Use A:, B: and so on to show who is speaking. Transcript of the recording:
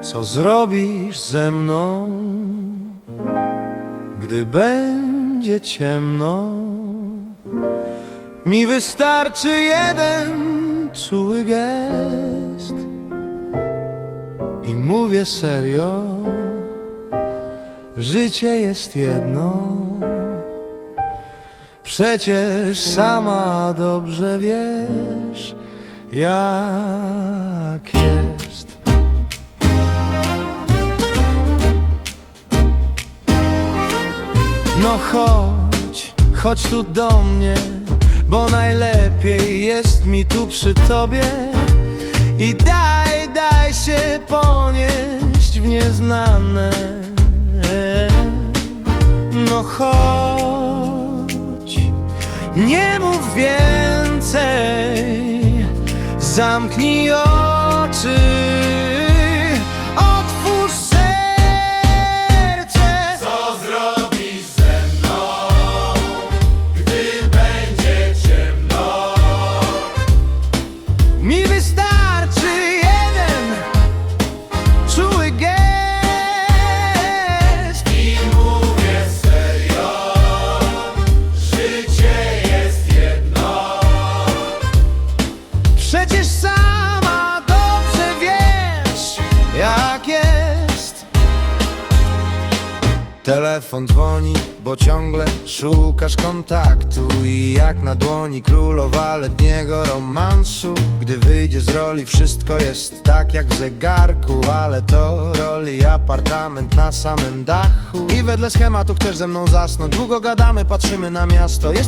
A: Co zrobisz ze mną, gdy będzie ciemno? Mi wystarczy jeden czuły gest I mówię serio Życie jest jedno Przecież sama dobrze wiesz Jak No chodź, chodź tu do mnie Bo najlepiej jest mi tu przy tobie. I daj, daj się ponieść w nieznane. No chodź, nie mów więcej. Zamknij oczy Telefon dzwoni, bo ciągle szukasz kontaktu I jak na dłoni królowa letniego romansu. Gdy wyjdzie z roli wszystko jest tak jak w zegarku Ale to roli apartament na samym dachu. I wedle schematu chcesz ze mną zasnąć Długo gadamy, patrzymy na miasto. Jest